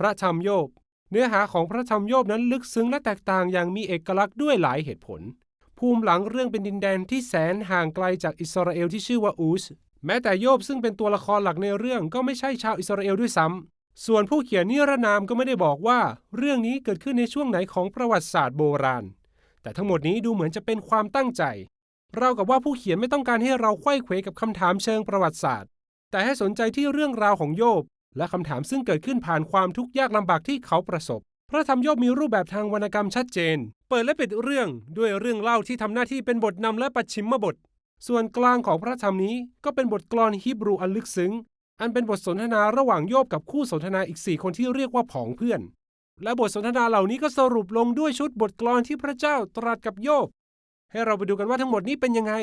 พระธรรมโยบ เนื้อหาของพระธรรมโยบนั้นลึกซึ้งและแตกต่างอย่างมีเอกลักษณ์ด้วยหลายเหตุผล ภูมิหลังเรื่องเป็นดินแดนที่แสนห่างไกลจากอิสราเอลที่ชื่อว่าอูส แม้แต่โยบซึ่งเป็นตัวละครหลักในเรื่องก็ไม่ใช่ชาวอิสราเอลด้วยซ้ำส่วนผู้เขียนนิรนามก็ไม่ได้บอกว่า เรื่องนี้เกิดขึ้นในช่วงไหนของประวัติศาสตร์โบราณ แต่ทั้งหมดนี้ดูเหมือนจะเป็นความตั้งใจ เรากับว่าผู้เขียนไม่ต้องการให้เราไขว้เขวกับคำถามเชิงประวัติศาสตร์ แต่ให้สนใจที่เรื่องราวของโยบ และคำถามซึ่งเกิดขึ้นผ่านความทุกข์ยากลำบากที่เขาประสบ พระธรรมโยบมีรูปแบบทางวรรณกรรมชัดเจน เปิดและปิดเรื่องด้วยเรื่องเล่าที่ทำหน้าที่เป็นบทนำและปัจฉิมบท ส่วนกลางของพระธรรมนี้ก็เป็นบทกลอนฮีบรูอันลึกซึ้ง อันเป็นบทสนทนาระหว่างโยบกับคู่สนทนาอีกสี่คนที่เรียกว่าผองเพื่อน และบทสนทนาเหล่านี้ก็สรุปลงด้วยชุดบทกลอนที่พระเจ้าตรัสกับโยบ ให้เราไปดูกันว่าทั้งหมดนี้เป็นยังไง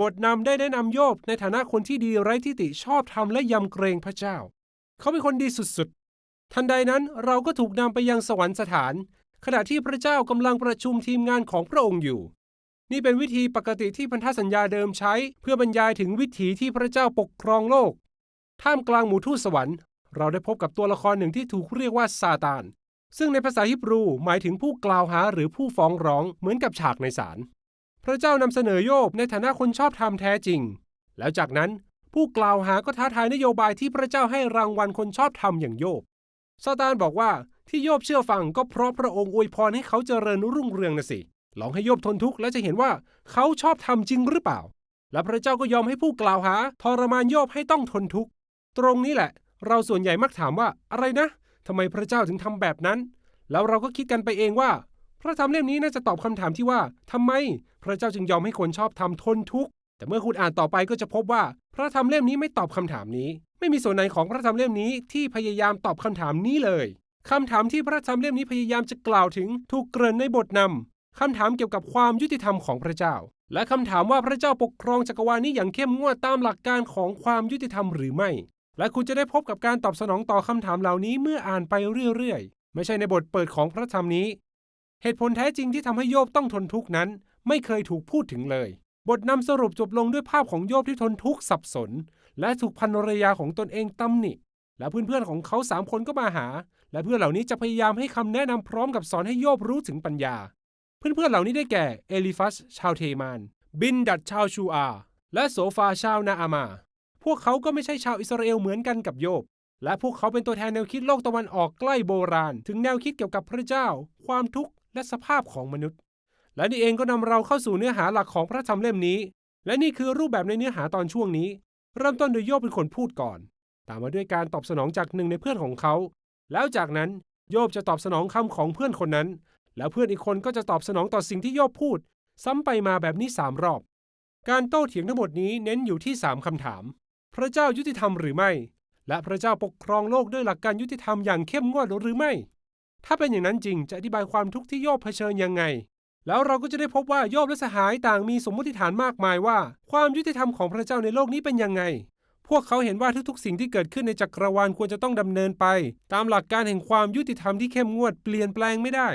บทนำได้แนะนำโยบในฐานะคนที่ดีไร้ทิฏฐิชอบธรรมและยำเกรงพระเจ้า เขาเป็นคนดีสุดๆ ทันใดนั้นเราก็ถูกนำไปยังสวรรคสถาน ขณะที่พระเจ้ากำลังประชุมทีมงานของพระองค์อยู่ นี่เป็นวิธีปกติที่พันธสัญญาเดิมใช้ เพื่อบรรยายถึงวิถีที่พระเจ้าปกครองโลก ท่ามกลางหมู่ทูตสวรรค์ เราได้พบกับตัวละครหนึ่งที่ถูกเรียกว่าซาตาน ซึ่งในภาษาฮิบรูหมายถึงผู้กล่าวหาหรือผู้ฟ้องร้องเหมือนกับฉากในศาลพระเจ้านำเสนอโยบในฐานะคนชอบธรรมแท้จริง แล้วจากนั้น ผู้กล่าวหาก็ท้าทายนโยบายที่พระเจ้าให้รางวัลคนชอบธรรมอย่างโยบซาตานบอกว่าที่โยบเชื่อฟังก็เพราะพระองค์อวยพรให้เขาเจริญรุ่งเรืองนะสิ ลองให้โยบทนทุกข์แล้วจะเห็นว่าเขาชอบทำจริงหรือเปล่า และพระเจ้าก็ยอมให้ผู้กล่าวหาทรมานโยบให้ต้องทนทุกข์ ตรงนี้แหละ เราส่วนใหญ่มักถามว่าอะไรนะทำไมพระเจ้าถึงทำแบบนั้น แล้วเราก็คิดกันไปเองว่า พระธรรมเล่มนี้น่าจะตอบคำถามที่ว่าทำไมพระเจ้าจึงยอมให้คนชอบทำทนทุกข์ แต่เมื่อคุณอ่านต่อไปก็จะพบว่าพระธรรมเล่มนี้ไม่ตอบคำถามนี้ ไม่มีส่วนไหนของพระธรรมเล่มนี้ที่พยายามตอบคำถามนี้เลยคำถามที่พระธรรมเล่มนี้พยายามจะกล่าวถึงถูกเกริ่นในบทนำคำถามเกี่ยวกับความยุติธรรมของพระเจ้า และคำถามว่าพระเจ้าปกครองจักรวาลนี้อย่างเข้มงวดตามหลักการของความยุติธรรมหรือไม่ และคุณจะได้พบกับการตอบสนองต่อคำถามเหล่านี้เมื่ออ่านไปเรื่อยๆ ไม่ใช่ในบทเปิดของพระธรรมนี้ เหตุผลแท้จริงที่ทำให้โยบต้องทนทุกข์นั้น ไม่เคยถูกพูดถึงเลย บทนำสรุปจบลงด้วยภาพของโยบที่ทนทุกข์สับสน และถูกภรรยาของตนเองตำหนิ และเพื่อนๆของเขาสามคนก็มาหา และเพื่อนเหล่านี้จะพยายามให้คำแนะนำพร้อมกับสอนให้โยบรู้ถึงปัญญา เพื่อนๆเหล่านี้ได้แก่เอลิฟัสชาวเทมาน บินดัดชาวชูอา และโซฟาชาวนาอามา พวกเขาก็ไม่ใช่ชาวอิสราเอลเหมือนกันกับโยบ และพวกเขาเป็นตัวแทนแนวคิดโลกตะวันออกใกล้โบราณ ถึงแนวคิดเกี่ยวกับพระเจ้า ความทุกข์และสภาพของมนุษย์ และนี่เองก็นำเราเข้าสู่เนื้อหาหลักของพระธรรมเล่มนี้ และนี่คือรูปแบบในเนื้อหาตอนช่วงนี้ เริ่มต้นโดยโยบเป็นคนพูดก่อน ตามมาด้วยการตอบสนองจากหนึ่งในเพื่อนของเขา แล้วจากนั้นโยบจะตอบสนองคำของเพื่อนคนนั้น แล้วเพื่อนอีกคนก็จะตอบสนองต่อสิ่งที่โยบพูด ซ้ำไปมาแบบนี้สามรอบ การโต้เถียงทั้งหมดนี้เน้นอยู่ที่3คำถาม พระเจ้ายุติธรรมหรือไม่ และพระเจ้าปกครองโลกด้วยหลักการยุติธรรมอย่างเข้มงวดหรือไม่ ถ้าเป็นอย่างนั้นจริงจะอธิบายความทุกข์ที่โยบเผชิญยังไง แล้วเราก็จะได้พบว่าโยบและสหายต่างมีสมมติฐานมากมายว่า ความยุติธรรมของพระเจ้าในโลกนี้เป็นยังไง พวกเขาเห็นว่าทุกๆ สิ่งที่เกิดขึ้นในจักรวาลควรจะต้องดำเนินไป ตามหลักการแห่งความยุติธรรมที่เข้มงวดเปลี่ยนแปลงไม่ได้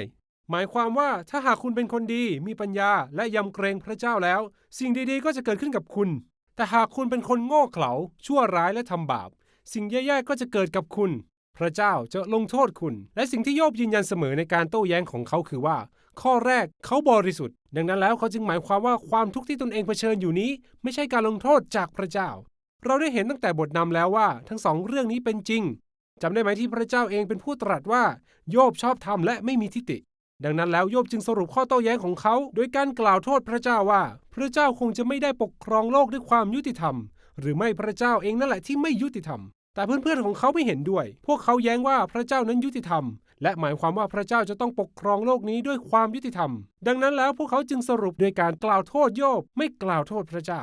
หมายความว่าถ้าหากคุณเป็นคนดีมีปัญญาและยำเกรงพระเจ้าแล้ว สิ่งดีๆ ก็จะเกิดขึ้นกับคุณ แต่หากคุณเป็นคนโง่เขลาชั่วร้ายและทำบาป สิ่งแย่ๆก็จะเกิดกับคุณ พระเจ้าจะลงโทษคุณ และสิ่งที่โยบยืนยันเสมอในการโต้แย้งของเขาคือว่า ข้อแรกเขาบริสุทธิ์ ดังนั้นแล้วเขาจึงหมายความว่าความทุกข์ที่ตนเองเผชิญอยู่นี้ ไม่ใช่การลงโทษจากพระเจ้า เราได้เห็นตั้งแต่บทนำแล้วว่า ทั้งสองเรื่องนี้เป็นจริงจำได้ไหมที่พระเจ้าเองเป็นผู้ตรัสว่าโยบชอบธรรมและไม่มีทิฏฐิดังนั้นแล้วโยบจึงสรุปข้อโต้แย้งของเขาโดยการกล่าวโทษพระเจ้าว่า พระเจ้าคงจะไม่ได้ปกครองโลกด้วยความยุติธรรม หรือไม่พระเจ้าเองนั่นแหละที่ไม่ยุติธรรม แต่เพื่อนๆของเขาไม่เห็นด้วย พวกเขาแย้งว่าพระเจ้านั้นยุติธรรม และหมายความว่าพระเจ้าจะต้องปกครองโลกนี้ด้วยความยุติธรรม ดังนั้นแล้วพวกเขาจึงสรุปโดยการกล่าวโทษโยบไม่กล่าวโทษพระเจ้า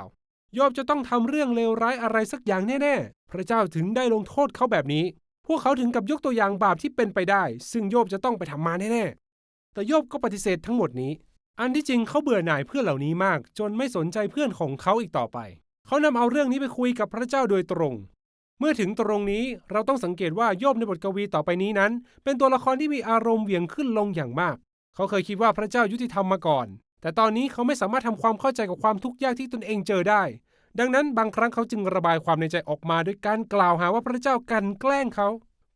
โยบจะต้องทำเรื่องเลวร้ายอะไรสักอย่างแน่ๆ พระเจ้าถึงได้ลงโทษเขาแบบนี้ พวกเขาถึงกับยกตัวอย่างบาปที่เป็นไปได้ ซึ่งโยบจะต้องไปทำมาแน่ๆ แต่โยบก็ปฏิเสธทั้งหมดนี้ อันที่จริงเขาเบื่อหน่ายเพื่อนเหล่านี้มาก จนไม่สนใจเพื่อนของเขาอีกต่อไป เขานำเอาเรื่องนี้ไปคุยกับพระเจ้าโดยตรง เมื่อถึงตรงนี้เราต้องสังเกตว่าโยบในบทกวีต่อไปนี้นั้น เป็นตัวละครที่มีอารมณ์เหวี่ยงขึ้นลงอย่างมาก เขาเคยคิดว่าพระเจ้ายุติธรรมมาก่อน แต่ตอนนี้เขาไม่สามารถทำความเข้าใจกับความทุกข์ยากที่ตนเองเจอได้ ดังนั้นบางครั้งเขาจึงระบายความในใจออกมาด้วยการกล่าวหาว่าพระเจ้ากันแกล้งเขา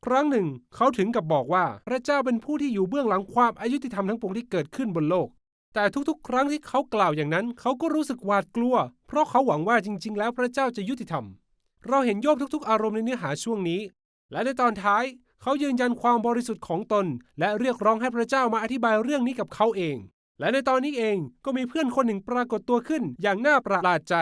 ครั้งหนึ่ง เขาถึงกับบอกว่าพระเจ้าเป็นผู้ที่อยู่เบื้องหลังความอายุติธรรมทั้งปวงที่เกิดขึ้นบนโลกแต่ทุกๆ ครั้งที่เขากล่าวอย่างนั้น เขาก็รู้สึกหวาดกลัว เพราะเขาหวังว่าจริง ๆ แล้วพระเจ้าจะยุติธรรม เราเห็นโยบทุกๆ อารมณ์ในเนื้อหาช่วงนี้ และในตอนท้ายเขายืนยันความบริสุทธิ์ของตน และเรียกร้องให้พระเจ้ามาอธิบายเรื่องนี้กับเขาเอง และในตอนนี้เองก็มีเพื่อนคนหนึ่งปรากฏตัวขึ้นอย่างน่าประหลาดใจ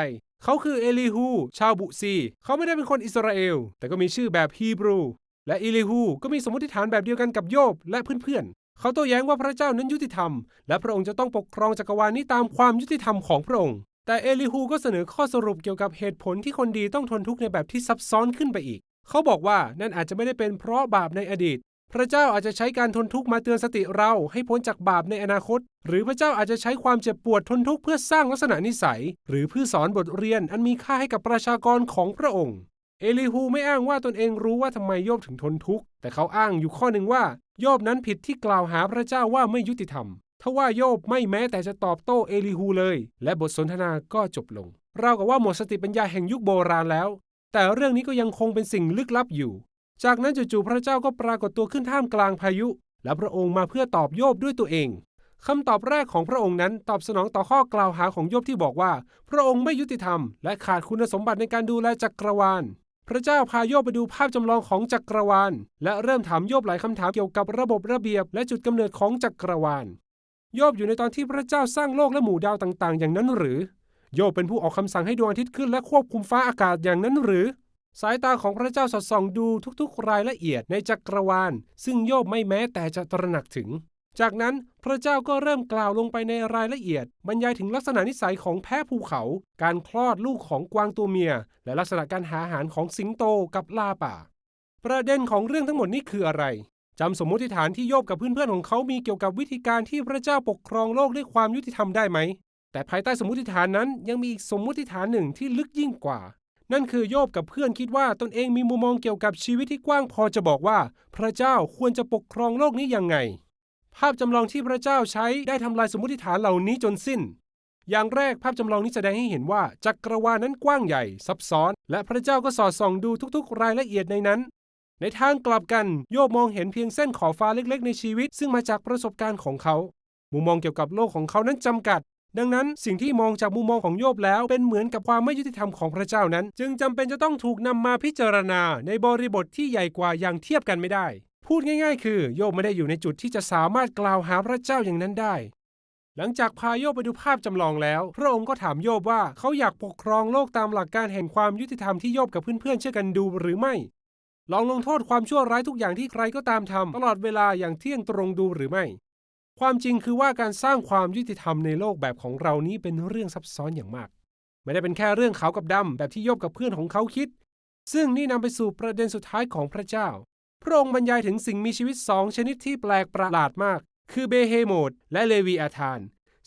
เขาคือเอลีฮู ชาวบุซี เขาไม่ได้เป็นคนอิสราเอล แต่ก็มีชื่อแบบฮีบรู และเอลีฮูก็มีสมมติฐานแบบเดียวกันกับโยบและเพื่อนๆ เขาโต้แย้งว่าพระเจ้านั้นยุติธรรม และพระองค์จะต้องปกครองจักรวาลนี้ตามความยุติธรรมของพระองค์ แต่เอลิฮูก็เสนอข้อสรุปเกี่ยวกับเหตุผลที่คนดีต้องทนทุกข์ในแบบที่ซับซ้อนขึ้นไปอีก เขาบอกว่านั่นอาจจะไม่ได้เป็นเพราะบาปในอดีต พระเจ้าอาจจะใช้การทนทุกข์มาเตือนสติเราให้พ้นจากบาปในอนาคต หรือพระเจ้าอาจจะใช้ความเจ็บปวดทนทุกข์เพื่อสร้างลักษณะนิสัย หรือเพื่อสอนบทเรียนอันมีค่าให้กับประชากรของพระองค์เอลิฮูไม่อ้างว่าตนเองรู้ว่าทำไมโยบถึงทนทุกข์ แต่เขาอ้างอยู่ข้อหนึ่งว่า โยบนั้นผิดที่กล่าวหาพระเจ้าว่าไม่ยุติธรรม ทว่าโยบไม่แม้แต่จะตอบโต้เอลิฮูเลย และบทสนทนาก็จบลง เรากับว่าหมดสติปัญญาแห่งยุคโบราณแล้ว แต่เรื่องนี้ก็ยังคงเป็นสิ่งลึกลับอยู่ จากนั้นจู่ๆพระเจ้าก็ปรากฏตัวขึ้นท่ามกลางพายุ และพระองค์มาเพื่อตอบโยบด้วยตัวเองคำตอบแรกของพระองค์นั้นตอบสนองต่อข้อกล่าวหาของโยบที่บอกว่า พระองค์ไม่ยุติธรรม และขาดคุณสมบัติในการดูแลจักรวาล พระเจ้าพาโยบไปดูภาพจำลองของจักรวาล และเริ่มถามโยบหลายคำถามเกี่ยวกับระบบระเบียบ และจุดกำเนิดของจักรวาล โยบอยู่ในตอนที่พระเจ้าสร้างโลกและหมู่ดาวต่างๆ อย่างนั้นหรือ โยบเป็นผู้ออกคำสั่งให้ดวงอาทิตย์ขึ้นและควบคุมฟ้าอากาศอย่างนั้นหรือ สายตาของพระเจ้าสอดส่องดูทุกๆ รายละเอียดในจักรวาล ซึ่งโยบไม่แม้แต่จะตระหนักถึง จากนั้นพระเจ้าก็เริ่มกล่าวลงไปในรายละเอียด บรรยายถึงลักษณะนิสัยของแพะภูเขา การคลอดลูกของกวางตัวเมีย และลักษณะการหาอาหารของสิงโตกับลาป่า ประเด็นของเรื่องทั้งหมดนี้คืออะไร จำสมมติฐานที่โยบกับเพื่อนๆของเขามีเกี่ยวกับวิธีการที่พระเจ้าปกครองโลกด้วยความยุติธรรมได้ไหม แต่ภายใต้สมมติฐานนั้นยังมีอีกสมมติฐานหนึ่งที่ลึกยิ่งกว่า นั่นคือโยบกับเพื่อนคิดว่าตนเองมีมุมมองเกี่ยวกับชีวิตที่กว้างพอจะบอกว่า พระเจ้าควรจะปกครองโลกนี้ยังไง ภาพจำลองที่พระเจ้าใช้ได้ทำลายสมมติฐานเหล่านี้จนสิ้น อย่างแรกภาพจำลองนี้แสดงให้เห็นว่าจักรวาลนั้นกว้างใหญ่ซับซ้อน และพระเจ้าก็สอดส่องดูทุกๆ รายละเอียดในนั้น ในทางกลับกันโยบมองเห็นเพียงเส้นขอบฟ้าเล็กๆ ในชีวิต ซึ่งมาจากประสบการณ์ของเขา มุมมองเกี่ยวกับโลกของเขานั้นจำกัด ดังนั้นสิ่งที่มองจากมุมมองของโยบแล้วเป็นเหมือนกับความไม่ยุติธรรมของพระเจ้านั้น จึงจำเป็นจะต้องถูกนำมาพิจารณาในบริบทที่ใหญ่กว่าอย่างเทียบกันไม่ได้ พูดง่ายๆ คือ โยบไม่ได้อยู่ในจุดที่จะสามารถกล่าวหาพระเจ้าอย่างนั้นได้ หลังจากพาโยบไปดูภาพจำลองแล้ว พระองค์ก็ถามโยบว่าเขาอยากปกครองโลกตามหลักการแห่งความยุติธรรมที่โยบกับเพื่อนๆเชื่อกันดูหรือไม่ ลองลงโทษความชั่วร้ายทุกอย่างที่ใครก็ตามทำตลอดเวลาอย่างเที่ยงตรงดูหรือไม่ ความจริงคือว่าการสร้างความยุติธรรมในโลกแบบของเรานี้เป็นเรื่องซับซ้อนอย่างมาก ไม่ได้เป็นแค่เรื่องขาวกับดำแบบที่โยบกับเพื่อนของเขาคิด ซึ่งนี่นำไปสู่ประเด็นสุดท้ายของพระเจ้า พระองค์บรรยายถึงสิ่งมีชีวิตสองชนิดที่แปลกประหลาดมาก คือเบเฮโมดและเลวีอาธาน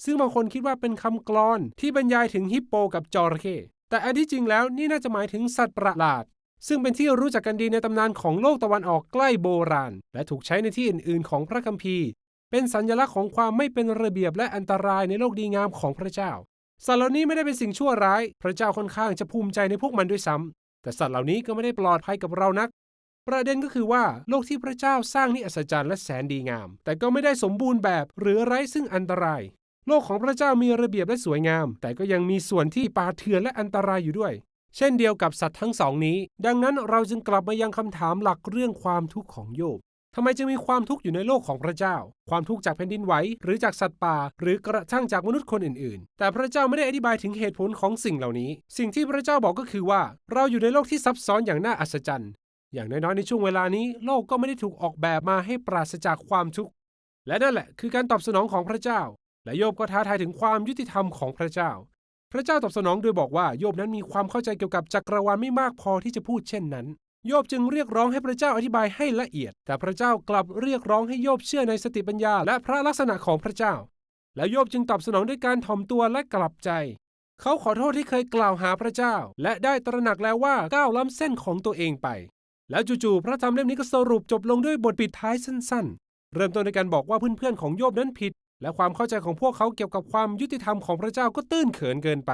ซึ่งบางคนคิดว่าเป็นคำกลอนที่บรรยายถึงฮิปโปกับจระเข้แต่อันที่จริงแล้วนี่น่าจะหมายถึงสัตว์ประหลาด ซึ่งเป็นที่รู้จักกันดีในตำนานของโลกตะวันออกใกล้โบราณ และถูกใช้ในที่อื่น ๆ ของพระคัมภีร์ เป็นสัญลักษณ์ของความไม่เป็นระเบียบและอันตรายในโลกดีงามของพระเจ้า สัตว์เหล่านี้ไม่ได้เป็นสิ่งชั่วร้าย พระเจ้าค่อนข้างจะภูมิใจในพวกมันด้วยซ้ำแต่สัตว์เหล่านี้ก็ไม่ได้ปลอดภัยกับเรานัก ประเด็นก็คือว่าโลกที่พระเจ้าสร้างนี่อัศจรรย์และแสนดีงาม แต่ก็ไม่ได้สมบูรณ์แบบหรือไร้ซึ่งอันตราย โลกของพระเจ้ามีระเบียบและสวยงาม แต่ก็ยังมีส่วนที่ป่าเถื่อนและอันตรายอยู่ด้วย เช่นเดียวกับสัตว์ทั้งสองนี้ ดังนั้นเราจึงกลับมายังคำถามหลักเรื่องความทุกข์ของโยบทำไมจึงมีความทุกข์อยู่ในโลกของพระเจ้า ความทุกข์จากแผ่นดินไหวหรือจากสัตว์ป่า หรือกระทั่งจากมนุษย์คนอื่นๆ แต่พระเจ้าไม่ได้อธิบายถึงเหตุผลของสิ่งเหล่านี้ สิ่งที่พระเจ้าบอกก็คือว่า เราอยู่ในโลกที่ซับซ้อนอย่างน่าอัศจรรย์ อย่างน้อยๆในช่วงเวลานี้ โลกก็ไม่ได้ถูกออกแบบมาให้ปราศจากความทุกข์ และนั่นแหละคือการตอบสนองของพระเจ้า และโยบก็ท้าทายถึงความยุติธรรมของพระเจ้า พระเจ้าตอบสนองโดยบอกว่าโยบนั้นมีความเข้าใจเกี่ยวกับจักรวาลไม่มากพอที่จะพูดเช่นนั้น โยบจึงเรียกร้องให้พระเจ้าอธิบายให้ละเอียด แต่พระเจ้ากลับเรียกร้องให้โยบเชื่อในสติปัญญา และพระลักษณะของพระเจ้า และโยบจึงตอบสนองด้วยการถ่อมตัวและกลับใจ เขาขอโทษที่เคยกล่าวหาพระเจ้า และได้ตระหนักแล้วว่าก้าวล้ำเส้นของตัวเองไป แล้วจู่ๆพระธรรมเล่มนี้ก็สรุปจบลงด้วยบทปิดท้ายสั้น ๆ เริ่มต้นในการบอกว่าเพื่อนๆของโยบนั้นผิด และความเข้าใจของพวกเขาเกี่ยวกับความยุติธรรมของพระเจ้าก็ตื้นเขินเกินไป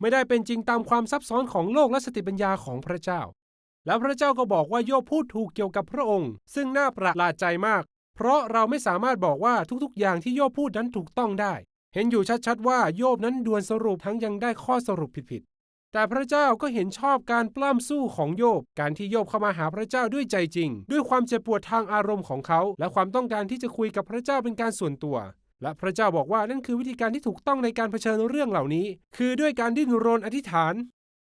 ไม่ได้เป็นจริงตามความซับซ้อนของโลกและสติปัญญาของพระเจ้า แล้วพระเจ้าก็บอกว่าโยบพูดถูกเกี่ยวกับพระองค์ ซึ่งน่าประหลาดใจมาก เพราะเราไม่สามารถบอกว่าทุกๆ อย่างที่โยบพูดนั้นถูกต้องได้ เห็นอยู่ชัดๆว่าโยบนั้นด่วนสรุปทั้งยังได้ข้อสรุปผิดๆแต่พระเจ้าก็เห็นชอบการปล้ำสู้ของโยบการที่โยบเข้ามาหาพระเจ้าด้วยใจจริง ด้วยความเจ็บปวดทางอารมณ์ของเขา และความต้องการที่จะคุยกับพระเจ้าเป็นการส่วนตัว และพระเจ้าบอกว่านั่นคือวิธีการที่ถูกต้องในการเผชิญเรื่องเหล่านี้ คือด้วยการดิ้นรนอธิษฐาน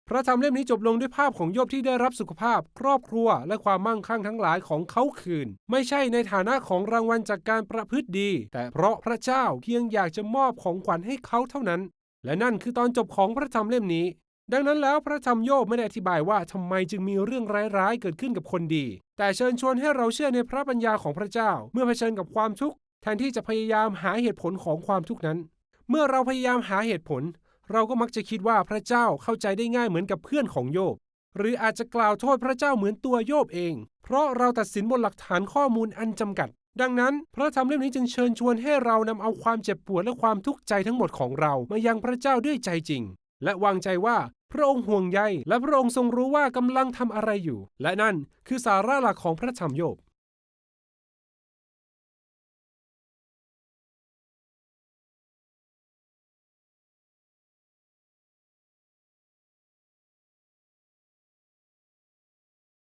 พระธรรมเล่มนี้จบลงด้วยภาพของโยบที่ได้รับสุขภาพ ครอบครัว และความมั่งคั่งทั้งหลายของเขาคืน ไม่ใช่ในฐานะของรางวัลจากการประพฤติดี แต่เพราะพระเจ้าเพียงอยากจะมอบของขวัญให้เขาเท่านั้น และนั่นคือตอนจบของพระธรรมเล่มนี้ดังนั้นแล้วพระธรรมโยบไม่ได้อธิบายว่าทำไมจึงมีเรื่องร้ายๆ เกิดขึ้นกับคนดี แต่เชิญชวนให้เราเชื่อในพระปัญญาของพระเจ้า เมื่อเผชิญกับความทุกข์ แทนที่จะพยายามหาเหตุผลของความทุกข์นั้น เมื่อเราพยายามหาเหตุผล เราก็มักจะคิดว่าพระเจ้าเข้าใจได้ง่ายเหมือนกับเพื่อนของโยบ หรืออาจจะกล่าวโทษพระเจ้าเหมือนตัวโยบเอง เพราะเราตัดสินบนหลักฐานข้อมูลอันจำกัด ดังนั้น พระธรรมเล่มนี้จึงเชิญชวนให้เรานำเอาความเจ็บปวดและความทุกข์ใจทั้งหมดของเรามายังพระเจ้าด้วยใจจริง และวางใจว่าพระองค์ห่วงใยและพระองค์ทรงรู้ว่ากำลังทำอะไรอยู่ และนั่นคือสาระหลักของพระธรรมโยบ